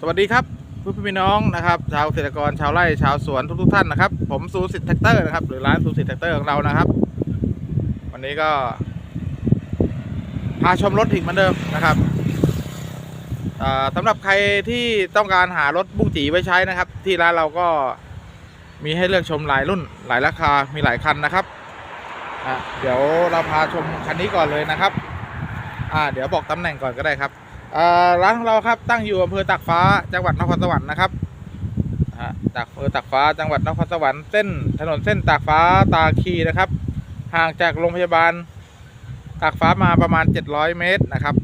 สวัสดีครับผู้พี่น้องนะครับชาวเกษตรกรชาวไร่ชาวสวนทุกๆท่านนะครับ ผมซูสิทธิ์แท็กเตอร์นะครับหรือร้านซูสิทธิ์แท็กเตอร์ของเรานะครับ วันนี้ก็พาชมรถอีกเหมือนเดิมนะครับอ่าสำหรับใครที่ต้องการหารถบุ้งจีไว้ใช้นะครับ ที่ร้านเราก็มีให้เลือกชมหลายรุ่นหลายราคามีหลายคันนะครับเดี๋ยวเราพาชมคันนี้ก่อนเลยนะครับเดี๋ยวบอกตำแหน่งก่อนก็ได้ครับ ร้านของเราครับตั้งอยู่อำเภอตากฟ้าจังหวัดนครสวรรค์นะครับอ่าจากอำเภอตากฟ้าจังหวัดนครสวรรค์เส้นถนนเส้นตากฟ้าตาคีนะครับ ห่างจากโรงพยาบาลตากฟ้ามาประมาณ 700 เมตรนะครับ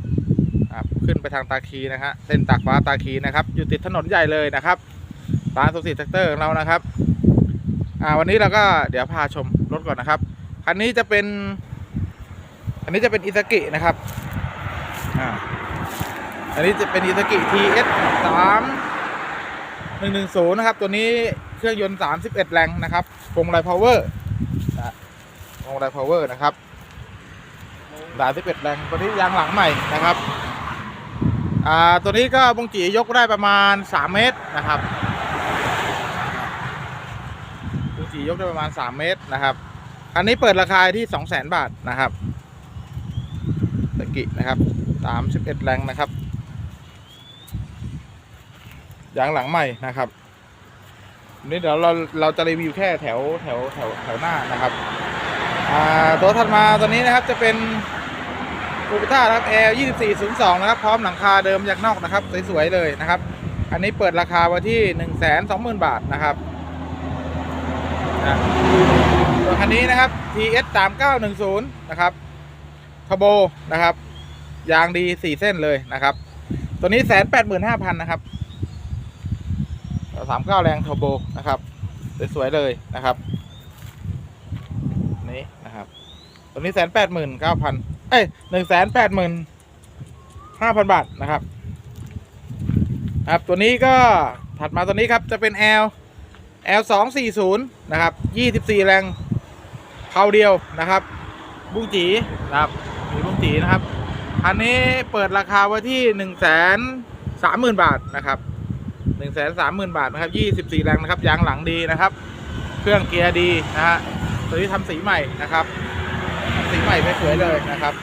ขึ้นไปทางตาคีนะฮะเส้นตากฟ้าตาคีนะครับอยู่ติดถนนใหญ่เลยนะครับร้านสุสิทธิ์แท็กเตอร์ของเรานะครับวันนี้เราก็เดี๋ยวพาชมรถก่อนนะครับคันนี้จะเป็นอันนี้จะเป็นอิซากินะครับ อันนี้จะเป็นอิซากิ TS 3 110 นะครับ ตัวนี้เครื่องยนต์ 31 แรงนะครับพวงมาลัยพาวเวอร์พวงมาลัยพาวเวอร์นะครับ31แรงตัวนี้ยางหลังใหม่นะครับอ่าตัวนี้ก็บงจียกได้ประมาณ 3 เมตรนะครับบงจียกได้ประมาณ 3 เมตรนะครับอันนี้เปิดราคาที่200,000 บาทนะครับตะกินะครับ 31 แรงนะครับ ยางหลังใหม่นะครับนี่เดี๋ยวเราเราจะรีวิวแค่แถวแถวแถวแถวหน้านะครับอ่าตัวถัดมาตัวนี้นะครับจะเป็นคูปต้าครับแอร์2402 นะครับ พร้อมหลังคาเดิมยางนอกนะครับ สวยๆเลยนะครับ อันนี้เปิดราคาไว้ที่ 120,000 บาทนะครับนะส่วคันนี้นะครับ TS 3910 นะครับทโบนะครับ ยางดี 4 เส้นเลยนะครับ ตัวนี้ 185,000 นะครับ สามเก้าแรงเทอร์โบนะครับ สวยๆเลยนะครับนี่นะครับตัวนี้แสนแปดหมื่นเก้าพันเอ้ยหนึ่งแสนแปดหมื่นห้าพันบาทนะครับครับตัวนี้ก็ถัดมาตัวนี้ครับจะเป็น L L สองสี่ศูนย์นะครับยี่สิบสี่แรงเผาเดียวนะครับ บุ้งจีนะครับมีบุ้งจีนะครับ อันนี้เปิดราคาไว้ที่หนึ่งแสนสามหมื่นบาทนะครับ หนึ่งแสนสามหมื่นบาทนะครับยี่สิบสี่แรงนะครับยางหลังดีนะครับ เครื่องเกียร์ดีนะฮะตัวนี้ทำสีใหม่นะครับสีใหม่สวยเลยนะครับ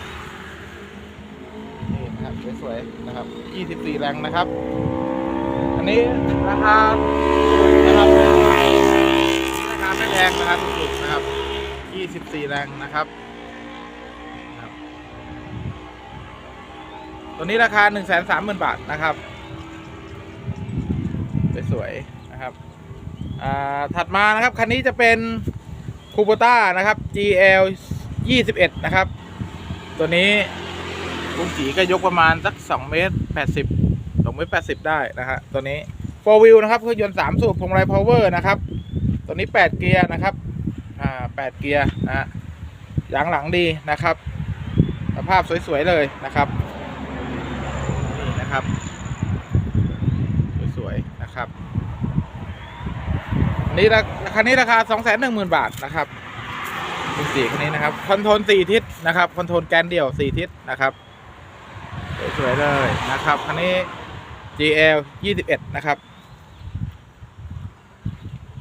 นี่นะครับสวยๆนะครับยี่สิบสี่แรงนะครับ อันนี้ราคานะครับราคาไม่แรงนะครับถูกๆนะครับยี่สิบสี่แรงนะครับครับตัวนี้ราคาหนึ่งแสนสามหมื่นบาทนะครับ สวยๆนะครับอ่าถัดมานะครับคันนี้จะเป็นคูโบต้านะครับ GL 21 นะครับ ตัวนี้ลุงจีก็ยกประมาณสัก2เมตร80 2เมตร80 ได้นะฮะตัวนี้ 4 wheel นะครับเครื่องยนต์3สูบพวงมาลัย power นะครับ ตัวนี้ 8 เกียร์นะครับอ่า8เกียร์นะฮะยางหลังดีนะครับ สภาพสวยๆเลยนะครับ นี่นะครับ สวยๆนะครับอั นนี้ราคันนี้ราคา2 1 0 0 0 0บาทนะครับเป็นสีคันนี้นะครับคอนโทรล4ทิศนะครับคอนโทรลแกนเดี่ยว4ทิศนะครับสวยๆเลยนะครับคันนี้ GL 21 นะครับ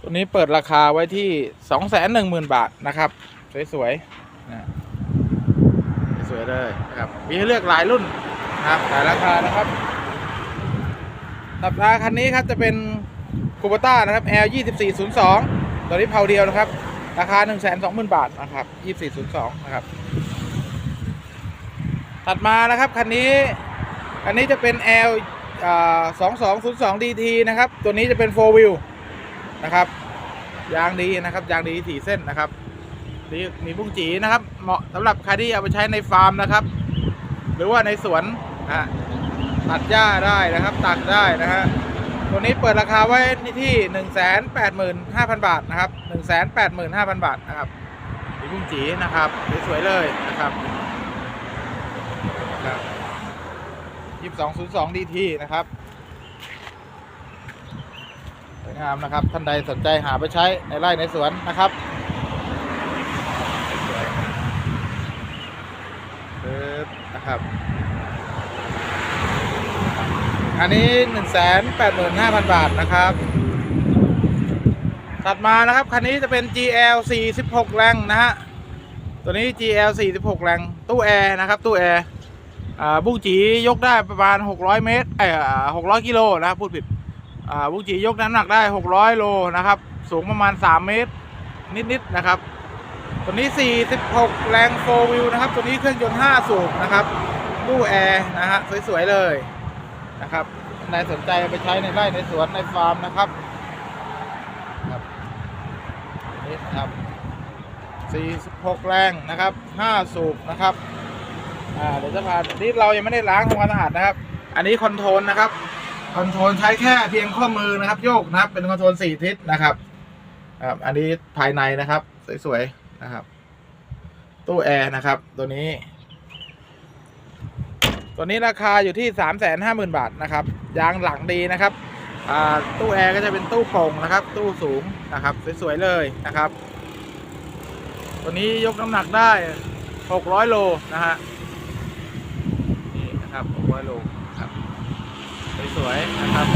ตัวนี้เปิดราคาไว้ที่ 2 1 0 0 0 0 บาทนะครับ สวยๆนะสวยเลยนะครับ มีให้เลือกหลายรุ่นนะครับหลายราคานะครับสัปดาห์คันนี้ครับจะเป็น คูปต้านะครับ L 2402ตัวนี้เผาเดียวนะครับ ราคา 120,000 บาทนะครับ 2402 นะครับ ถัดมานะครับคันนี้คันนี้จะเป็น L อ่า2202 DT นะครับ ตัวนี้จะเป็น 4 wheel นะครับ ยางดีนะครับ ยางดีสี่เส้นนะครับนี่มีบุ้งจีนะครับ เหมาะสำหรับใครที่เอาไปใช้ในฟาร์มนะครับ หรือว่าในสวนนะตัดหญ้าได้นะครับ ตัดได้นะฮะ ตัวนี้เปิดราคาไว้ที่หนึ่งแสนแปดหมื่นห้าพันบาทนะครับหนึ่งแสนแปดหมื่นห้าพันบาทนะครับมีบุ้งจีนะครับสวยๆเลยนะครับยี่สิบสองศูนย์สองดีทีนะครับสวยงามนะครับ ท่านใดสนใจหาไปใช้ในไร่ในสวนนะครับนะครับ อันนี้หนึ่งแสนแปดหมื่นห้าพันบาทนะครับ ถัดมานะครับ คันนี้จะเป็น GL 46แรงนะฮะ ตัวนี้ GL 46แรง ตู้แอร์นะครับ ตู้แอร์อ่าบุ้งจียกได้ประมาณ 600 เมตรเอ่อ600 กิโลนะพูดผิดอ่าบุ้งจียกน้ำหนักได้ 600 โลนะครับ สูงประมาณ 3 เมตร นิดๆนะครับ ตัวนี้ 46 แรง4 wheel นะครับ ตัวนี้เครื่องยนต์ 5 สูบนะครับตู้แอร์นะฮะสวยๆเลย นะครับนายสนใจไปใช้ในไร่ในสวนในฟาร์มนะครับครับนี่นะครับ46 แรงนะครับ5สูบนะครับอ่าเดี๋ยวจะพานี่เรายังไม่ได้ล้างทำความสะอาดนะครับ อันนี้คอนโทรลนะครับคอนโทรลใช้แค่เพียงข้อมือนะครับ โยกนะครับ เป็นคอนโทรล4ทิศนะครับครับ อันนี้ภายในนะครับ สวยๆนะครับ ตู้แอร์นะครับ ตัวนี้ ตัวนี้ราคาอยู่ที่ 3 5 0 0 0 0 บาทนะครับ ยางหลังดีนะครับตู้แอร์ก็จะเป็นตู้โป่งนะครับ ตู้สูงนะครับ สวยๆเลยนะครับ ตัวนี้ยกน้ำหนักได้ 600 โลนะฮะนี่นะครับ 600 โลครับสวยๆนะครับ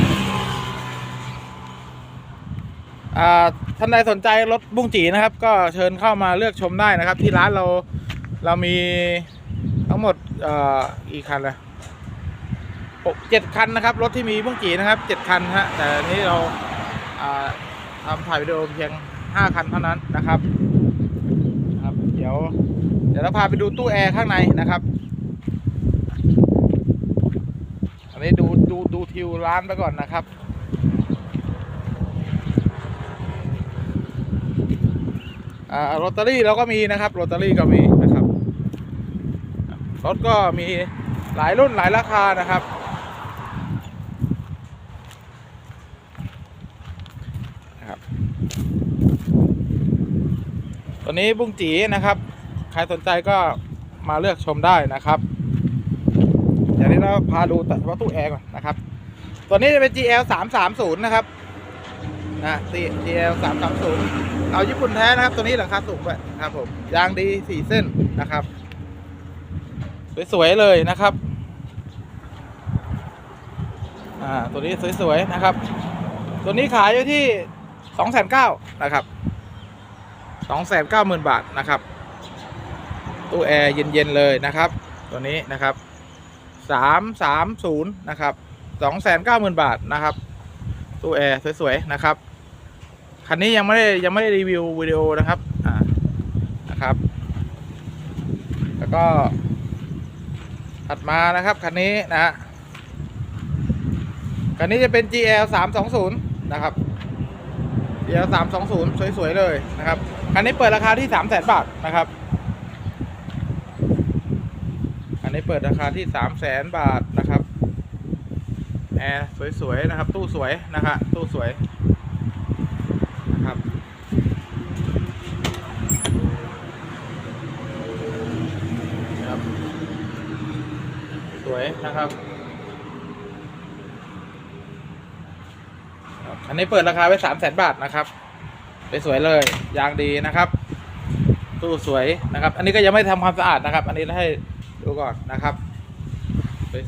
ท่านใดสนใจรถบุ้งจีนะครับ ก็เชิญเข้ามาเลือกชมได้นะครับ ที่ร้านเราเรามี ทั้งหมดออกี่คันเลยหกเจ็ดคันนะครับ รถที่มีบุ้งจีนะครับเจ็ดคันฮะแต่อันนี้เราทำถ่ายวิดีโอเพียงห้าคันเท่านั้นนะครับครับ เดี๋ยว เดี๋ยวเราพาไปดูตู้แอร์ข้างในนะครับ อันนี้ดูดูดูทิวร้านไปก่อนนะครับอ่าโรตารี่เราก็มีนะครับโรตารี่ก็มีนะครับ รถก็มีหลายรุ่นหลายราคานะครับ นะครับ ตัวนี้บุ้งจีนะครับ ใครสนใจก็มาเลือกชมได้นะครับเดี๋ยวนี้เราพาดูแต่ว่าตู้แอร์ก่อนนะครับ ตัวนี้จะเป็น GL 330นะครับนะ GL 330เอาญี่ปุ่นแท้นะครับ ตัวนี้หลังคาสูงด้วยนะครับผม ยางดีสี่เส้นนะครับ สวยๆเลยนะครับอ่าตัวนี้สวยๆนะครับ ตัวนี้ขายอยู่ที่สองแสนเก้านะครับสองแสนเก้าหมื่นบาทนะครับ ตู้แอร์เย็นๆเลยนะครับ ตัวนี้นะครับสามสามศูนย์นะครับสองแสนเก้าหมื่นบาทนะครับ ตู้แอร์สวยๆนะครับคันนี้ยังไม่ได้ยังไม่ได้รีวิววิดีโอนะครับ อ่า นะครับ แล้วก็ ถัดมานะครับคันนี้นะฮะคันนี้จะเป็น GL 320นะครับ GL 320สวยๆเลยนะครับคันนี้เปิดราคาที่ 3 0 0 0 0 0 บาทนะครับคันนี้เปิดราคาที่ 3 0 0 0 0 0 บาทนะครับแอร์สวยๆนะครับ ตู้สวยนะฮะตู้สวยนะครับนะครับ วยนะครับอันนี้เปิดราคาไว้สามแสนบาทนะครับสวยเลยยางดีนะครับ ตู้สวยนะครับ อันนี้ก็ยังไม่ทำความสะอาดนะครับ อันนี้ให้ดูก่อนนะครับ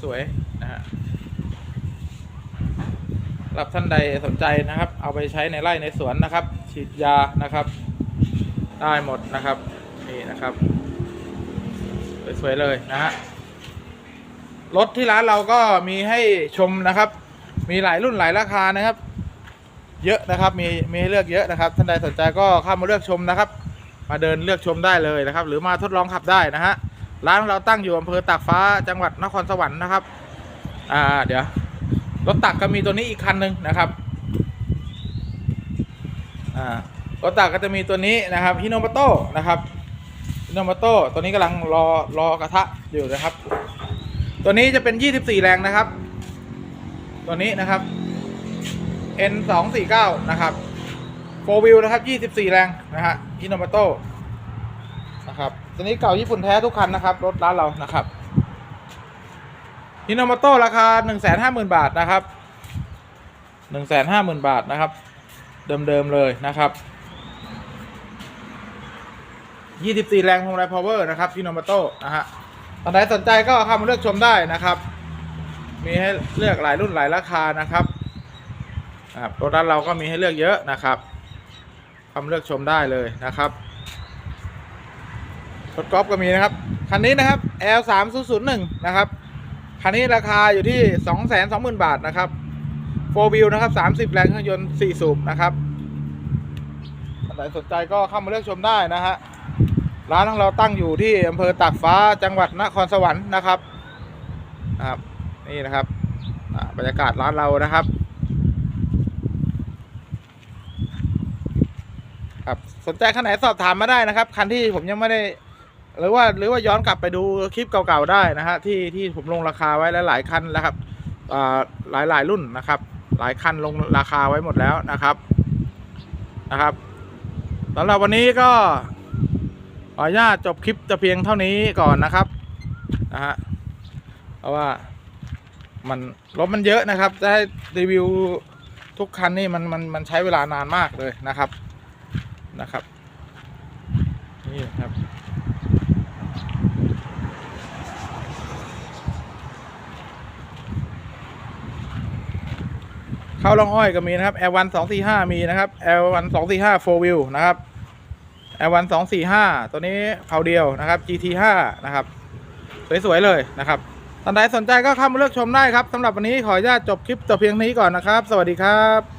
สวยๆนะฮะรับท่านใดสนใจนะครับ เอาไปใช้ในไร่ในสวนนะครับ ฉีดยานะครับ ได้หมดนะครับนี่นะครับ สวยๆเลยนะฮะ รถที่ร้านเราก็มีให้ชมนะครับ มีหลายรุ่นหลายราคานะครับ เยอะนะครับ มีมีให้เลือกเยอะนะครับ ท่านใดสนใจก็เข้ามาเลือกชมนะครับ มาเดินเลือกชมได้เลยนะครับ หรือมาทดลองขับได้นะฮะ ร้านเราตั้งอยู่อำเภอตากฟ้าจังหวัดนครสวรรค์นะครับ อ่า เดี๋ยว รถตักก็มีตัวนี้อีกคันหนึ่งนะครับ อ่ารถตักก็จะมีตัวนี้นะครับฮิโนมาโต้นะครับฮิโนมาโต้ตัวนี้กำลังรอรอกระทะอยู่นะครับ ตัวนี้จะเป็น 24 แรงนะครับ ตัวนี้นะครับ N 2 4 9นะครับ4 wheel นะครับ 24 แรงนะฮะฮิโนมาโต้นะครับตัวนี้เก่าญี่ปุ่นแท้ทุกคันนะครับ รถร้านเรานะครับฮิโนมาโต้ราคา 1 5 0 0 0 0 บาทนะครับ 1 5 0 0 0 0 บาทนะครับ เดิมๆเลยนะครับ 24 แรงพวงมาลัยพาวเวอร์นะครับฮิโนมาโต้นะฮะ นไหนสนใจก็เข้ามาเลือกชมได้นะครับ มีให้เลือกหลายรุ่นหลายราคานะครับนะครับรถร้านเราก็มีให้เลือกเยอะนะครับคำเลือกชมได้เลยนะครับรถกอล์ฟก็มีนะครับ คันนี้นะครับ L 3 0 0 1นะครับ คันนี้ราคาอยู่ที่ 2 2 0 0 0 0 บาทนะครับ4 wheel นะครับ 30 แรงเครื่องยนต์ 4 สูบนะครับท่านใดสนใจก็เข้ามาเลือกชมได้นะฮะ ร้านของเราตั้งอยู่ที่อำเภอตากฟ้าจังหวัดนครสวรรค์นะครับนะครับ นี่นะครับบรรยากาศร้านเรานะครับ ครับสนใจคันไหนสอบถามมาได้นะครับ คันที่ผมยังไม่ได้ หรือว่าหรือว่าย้อนกลับไปดูคลิปเก่าๆได้นะฮะที่ที่ผมลงราคาไว้หลายๆคันแล้วครับอ่าหลายหลายรุ่นนะครับ หลายคันลงราคาไว้หมดแล้วนะครับนะครับสำหรับวันนี้ก็ ขออนุญาตจบคลิปจะเพียงเท่านี้ก่อนนะครับนะฮะเพราะว่ามันรถมันเยอะนะครับจะให้รีวิวทุกคันนี่มันมันมันใช้เวลานานมากเลยนะครับนะครับนี่ครับเข้าลองอ้อยก็มีนะครับ L1 245 มีนะครับ L1 245 4 wheel นะครับ ไอวันสองสี่ห้าตัวนี้เผาเดียวนะครับ GT ห้านะครับ สวยๆเลยนะครับท่านใดสนใจก็เข้ามาเลือกชมได้ครับสำหรับวันนี้ขออนุญาตจบคลิปแต่เพียงนี้ก่อนนะครับ สวัสดีครับ